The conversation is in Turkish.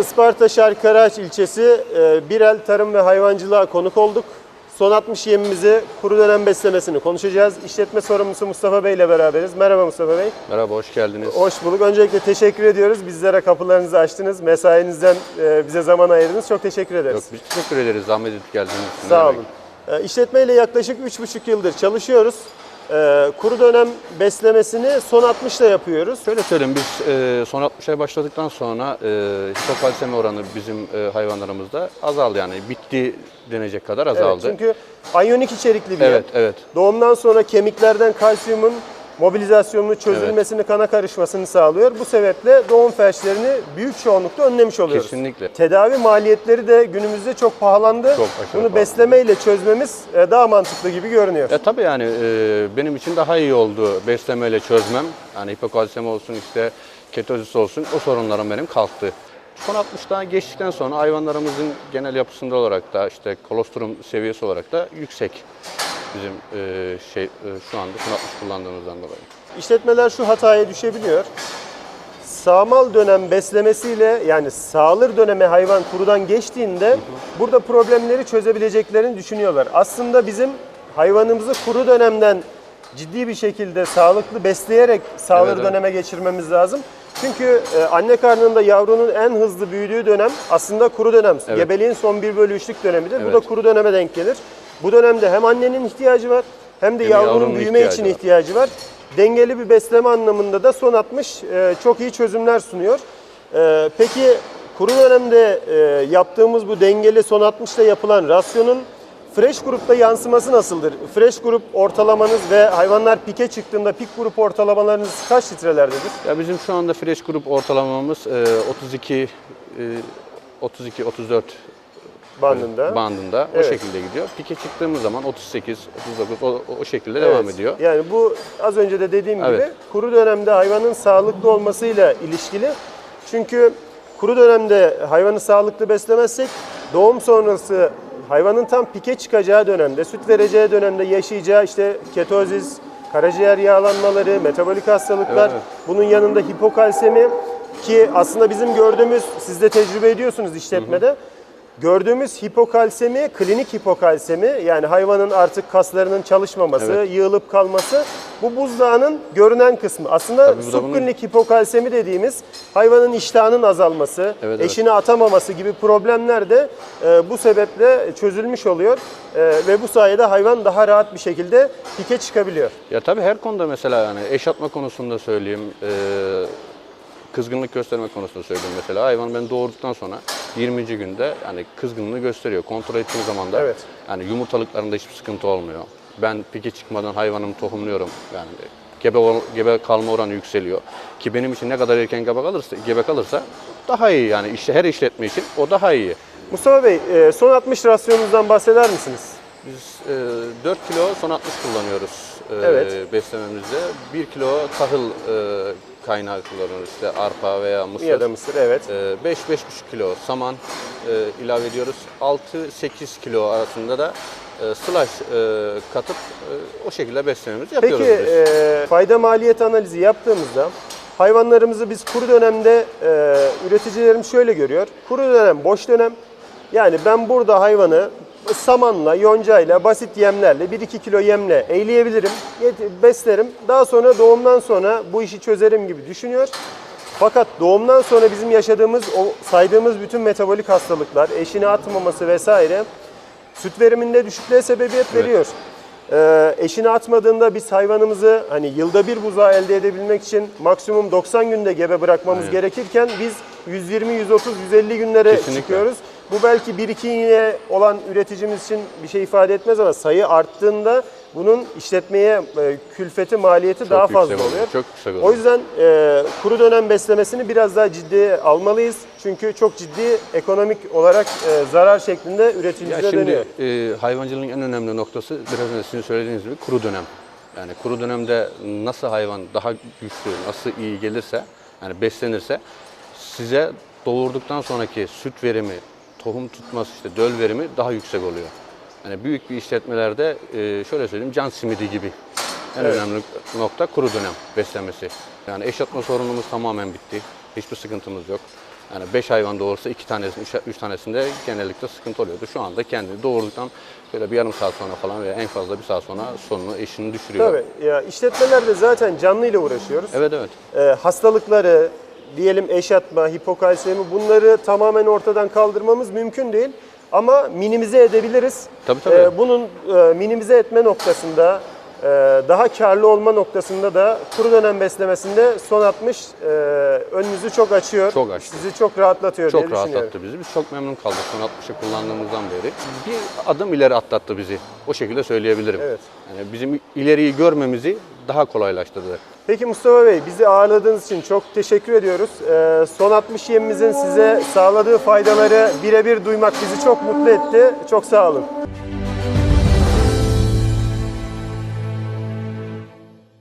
Isparta Şarkıraç ilçesi e, Birel Tarım ve Hayvancılığa konuk olduk. Son 60 yemimizi kuru dönem beslemesini konuşacağız. İşletme sorumlusu Mustafa Bey ile beraberiz. Merhaba Mustafa Bey. Merhaba, hoş geldiniz. Hoş bulduk. Öncelikle teşekkür ediyoruz. Bizlere kapılarınızı açtınız. Mesainizden e, bize zaman ayırdınız. Çok teşekkür ederiz. Yok, biz teşekkür ederiz zahmet edip geldiğiniz için. Sağ olun. E, İşletmeyle yaklaşık 3,5 yıldır çalışıyoruz. E, Kuru dönem beslemesini son 60'da yapıyoruz. Şöyle söyleyeyim, biz e, son 60'a başladıktan sonra e, hipokalsemi oranı bizim e, hayvanlarımızda azaldı yani. Bitti denecek kadar Evet, azaldı. çünkü anyonik içerikli bir evet, yem. evet. Doğumdan sonra kemiklerden kalsiyumun mobilizasyonunu, çözülmesini, kana karışmasını sağlıyor. Bu sebeple doğum felçlerini büyük çoğunlukla önlemiş oluyoruz. Kesinlikle. Tedavi maliyetleri de günümüzde çok pahalandı. Çok aşırı Bunu pahalı. beslemeyle çözmemiz e, daha mantıklı gibi görünüyor. E tabii yani e, benim için daha iyi oldu beslemeyle çözmem. Yani hipokalsemi olsun işte ketozis olsun o sorunlarım benim kalktı. Son 60'tan geçtikten sonra hayvanlarımızın genel yapısında olarak da işte kolostrum seviyesi olarak da yüksek. Bizim e, şey e, şu anda 60 kullandığımızdan dolayı. İşletmeler şu hataya düşebiliyor. Sağmal dönem beslemesiyle yani sağılır döneme hayvan kurudan geçtiğinde burada problemleri çözebileceklerini düşünüyorlar. Aslında bizim hayvanımızı kuru dönemden ciddi bir şekilde sağlıklı besleyerek sağılır Evet, evet. döneme geçirmemiz lazım. Çünkü e, anne karnında yavrunun en hızlı büyüdüğü dönem aslında kuru dönem. Evet. Gebeliğin son 1 bölü 3'lük dönemidir. Bu Evet. da kuru döneme denk gelir. Bu dönemde hem annenin ihtiyacı var hem de Hem yavrunun yavrunun büyüme ihtiyacı için var. ihtiyacı var. Dengeli bir besleme anlamında da son 60 e, çok iyi çözümler sunuyor. E, peki kuru dönemde e, yaptığımız bu dengeli son 60'ta yapılan rasyonun fresh grupta yansıması nasıldır? Fresh grup ortalamanız ve hayvanlar pike çıktığında pik grup ortalamalarınız kaç litrelerdedir? Ya bizim şu anda fresh grup ortalamamız e, 32 32 34 Bandında. bandında Evet. o şekilde gidiyor. Pike çıktığımız zaman 38 39 o, o şekilde devam Evet. ediyor. Yani bu az önce de dediğim gibi Evet. kuru dönemde hayvanın sağlıklı olmasıyla ilişkili. Çünkü kuru dönemde hayvanı sağlıklı beslemezsek doğum sonrası hayvanın tam pike çıkacağı dönemde, süt vereceği dönemde yaşayacağı işte ketozis, karaciğer yağlanmaları, metabolik hastalıklar, Evet. bunun yanında hipokalsemi ki aslında bizim gördüğümüz, siz de tecrübe ediyorsunuz işletmede. Gördüğümüz hipokalsemi, klinik hipokalsemi yani hayvanın artık kaslarının çalışmaması, Evet. yığılıp kalması bu buzdağının görünen kısmı. Aslında bunun- subklinik hipokalsemi dediğimiz hayvanın iştahının azalması, Evet, evet. eşini atamaması gibi problemler de e, bu sebeple çözülmüş oluyor E, ve bu sayede hayvan daha rahat bir şekilde pike çıkabiliyor. Ya tabii her konuda mesela yani eş atma konusunda söyleyeyim, e, kızgınlık gösterme konusunda söyleyeyim mesela. Hayvan ben doğurduktan sonra 20. günde yani kızgınlığı gösteriyor. Kontrol ettiğim zaman da Evet. yani yumurtalıklarında hiçbir sıkıntı olmuyor. Ben pike çıkmadan hayvanımı tohumluyorum. Yani gebe, gebe kalma oranı yükseliyor. Ki benim için ne kadar erken gebe kalırsa, gebe kalırsa daha iyi yani işte her işletme için o daha iyi. Mustafa Bey e, son 60 rasyonunuzdan bahseder misiniz? Biz e, 4 kilo son 60 kullanıyoruz e, Evet. beslememizde. 1 kilo tahıl e, kaynağı kullanıyoruz işte arpa veya mısır. Ya da mısır evet. 5-5,5 kilo saman e, ilave ediyoruz. 6-8 kilo arasında da e, slash e, katıp o şekilde beslememizi yapıyoruz Peki biz. e, fayda maliyet analizi yaptığımızda hayvanlarımızı biz kuru dönemde e, üreticilerim şöyle görüyor. Kuru dönem boş dönem. Yani ben burada hayvanı samanla, yoncayla, basit yemlerle, 1-2 kilo yemle eğleyebilirim, beslerim. Daha sonra doğumdan sonra bu işi çözerim gibi düşünüyor. Fakat doğumdan sonra bizim yaşadığımız, o saydığımız bütün metabolik hastalıklar, eşini atmaması vesaire süt veriminde düşüklüğe sebebiyet veriyor. Ee, eşini atmadığında biz hayvanımızı hani yılda bir buzağı elde edebilmek için maksimum 90 günde gebe bırakmamız Aynen. gerekirken biz 120, 130, 150 günlere Kesinlikle. çıkıyoruz. Bu belki 1-2 iğne olan üreticimiz için bir şey ifade etmez ama sayı arttığında bunun işletmeye e, külfeti, maliyeti daha yüksek fazla oluyor, oluyor. çok yüksek oluyor. O yüzden e, kuru dönem beslemesini biraz daha ciddiye almalıyız. Çünkü çok ciddi ekonomik olarak e, zarar şeklinde Ya üreticimize şimdi dönüyor. e, hayvancılığın en önemli noktası biraz önce sizin söylediğiniz gibi kuru dönem. Yani kuru dönemde nasıl hayvan daha güçlü, nasıl iyi gelirse, yani beslenirse size doğurduktan sonraki süt verimi, tohum tutması, işte döl verimi daha yüksek oluyor. Yani büyük bir işletmelerde e, şöyle söyleyeyim can simidi gibi. En Evet. önemli nokta kuru dönem beslemesi. Yani eş atma sorunumuz tamamen bitti. Hiçbir sıkıntımız yok. Yani 5 hayvan doğursa 2 tanesinin, 3 tanesinde genellikle sıkıntı oluyordu. Şu anda kendi doğurduktan böyle bir yarım saat sonra falan veya en fazla bir saat sonra sonunu eşini düşürüyor. Tabii ya işletmelerde zaten canlı ile uğraşıyoruz. Evet evet. Ee, hastalıkları, diyelim eşatma, hipokalsemi bunları tamamen ortadan kaldırmamız mümkün değil. Ama minimize edebiliriz. Tabii, tabii. Ee, bunun e, minimize etme noktasında, daha karlı olma noktasında da kuru dönem beslemesinde son 60 e, önünüzü çok açıyor. Çok açtı. Sizi çok rahatlatıyor diye Çok düşünüyorum. rahatlattı bizi. Biz çok memnun kaldık son 60'ı kullandığımızdan beri. Bir adım ileri atlattı bizi. O şekilde söyleyebilirim. Evet. Yani bizim ileriyi görmemizi daha kolaylaştırdı. Peki Mustafa Bey, bizi ağırladığınız için çok teşekkür ediyoruz. Ee, son 60 yemimizin size sağladığı faydaları birebir duymak bizi çok mutlu etti. Çok sağ olun.